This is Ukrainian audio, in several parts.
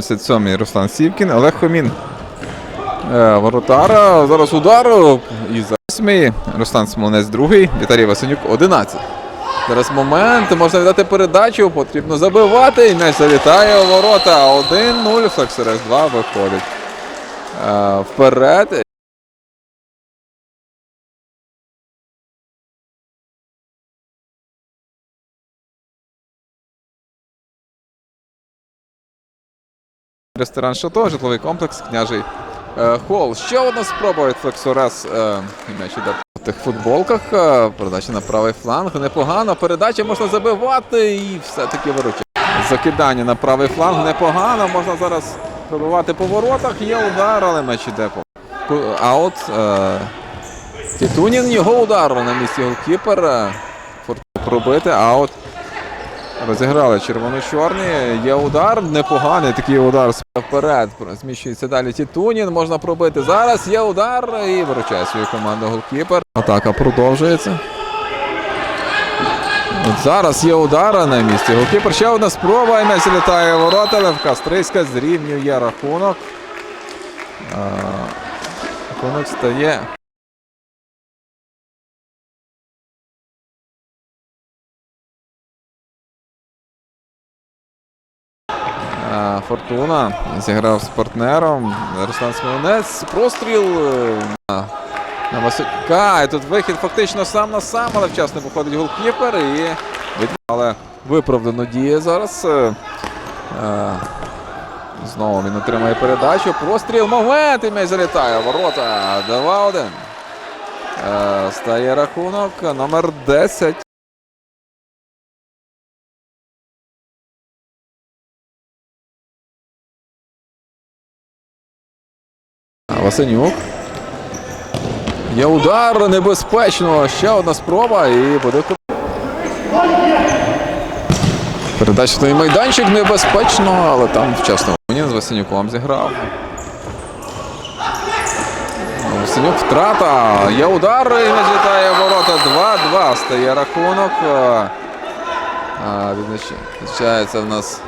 77-й Руслан Сівкін, Олег Хомін. Е, Воротара. Зараз удар. І за 8 Руслан Смолнець другий, Віталій Васенюк 11. Зараз момент, можна віддати передачу, потрібно забивати. І м'яч залітає у ворота. 1-0. Флексерес 2 виходить. Е, Вперед. Ресторан Шато, житловий комплекс, княжий е, хол. Ще одна спроба від Флексорес. Е, іде в тих футболках. Е, передача на правий фланг. Непогано. Передача можна забивати і все-таки виручить. Закидання на правий фланг непогано. Можна зараз пробивати по воротах. Є удар, але м'яч іде по аут. Е, Тітунін його удар на місці голкіпер. Е, Фортуна пробити, аут. Розіграли червоно-чорні. Є удар, непоганий такий удар вперед. Зміщується далі Тітунін. Можна пробити. Зараз є удар і виручає свою команду голкіпер. Атака продовжується. От зараз є удар на місці. Голкіпер ще одна спроба. І м'яч літає ворота. Левка Стриська зрівнює рахунок. Рахунок стає. Фортуна зіграв з партнером. Руслан Смолонець. Простріл е, на, Василька. І тут вихід фактично сам на сам, але вчасно виходить голкіпер і але виправдано діє зараз. Е, е, Знову він отримає передачу. Простріл. Момент. І м'яч залітає. Ворота. 2-1. Е, Стає рахунок. Номер 10. Васенюк. Є удар небезпечно. Ще одна спроба і буде Передача той майданчик небезпечно, але там вчасно Мунін з Васенюком зіграв. Васенюк втрата. Є удар і не злітає ворота. 2-2 стає рахунок. Відзначається в нас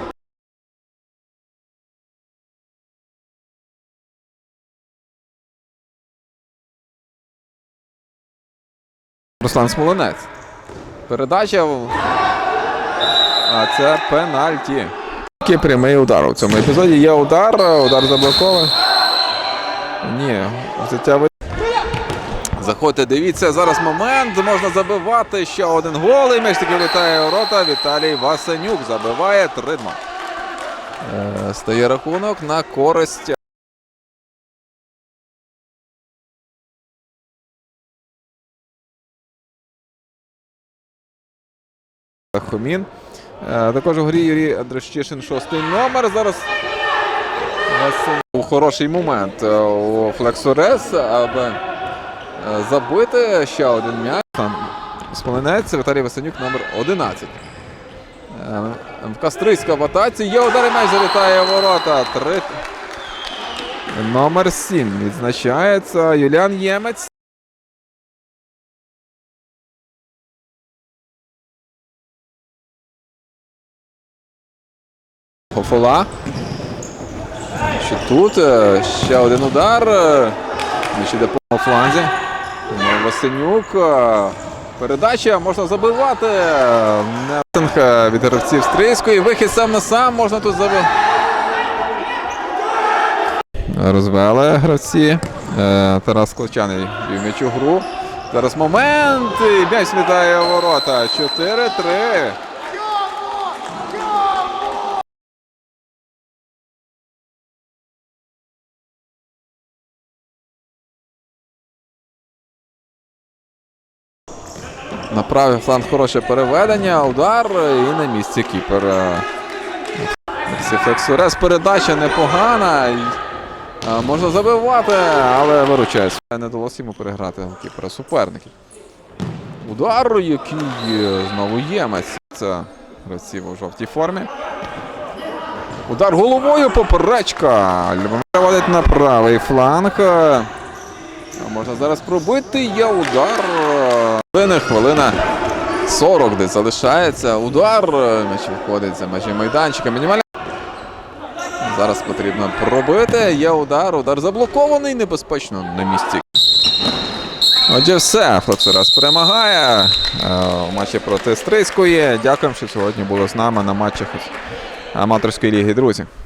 Руслан Смолонець. Передача. А це пенальті. Прямий удар у цьому епізоді. Є удар, удар заблокований. Ні, взяття ви. Заходьте, дивіться, зараз момент. Можна забивати ще один гол. І м'яч таки влітає у рота. Віталій Васенюк забиває 3 Е, Стає рахунок на користь. Хомін. Е, Також у грі Юрій Дрощишин шостий номер. Зараз Василь- хороший момент е, у Флексорес, аби е, забити ще один м'яч. Там Смоленець, Віталій Васенюк, номер 11. Е, МК в атаці. Є удар і м'яч залітає ворота. Три... Номер 7 відзначається Юліан Ємець. Хофола. Ще тут е, ще один удар. Ще йде по фланзі. Ну, Васенюк. е, Передача можна забивати. Нетинг е, від гравців Стрийської. Вихід сам на сам можна тут забити. Розвели гравці. Тарас Клочаний вів м'яч у гру. Зараз момент. І м'яч літає ворота. 4-3. На правий фланг хороше переведення, удар і на місці кіпер. е, передача непогана. е, Можна забивати, але виручає. Не вдалося йому переграти кіпера суперників. Удар, який е, знову ємець. Це гравців у жовтій формі. Удар головою поперечка. Любомир водить на правий фланг. Можна зараз пробити. Є удар. Хвилина, хвилина 40 десь залишається. Удар. М'яч виходить за межі майданчика. Мінімальна. Зараз потрібно пробити. Є удар, удар заблокований, небезпечно на місці. Отже, все. Флексорес перемагає е, у матчі проти Стрийської. Дякуємо, що сьогодні були з нами на матчах аматорської ліги, друзі.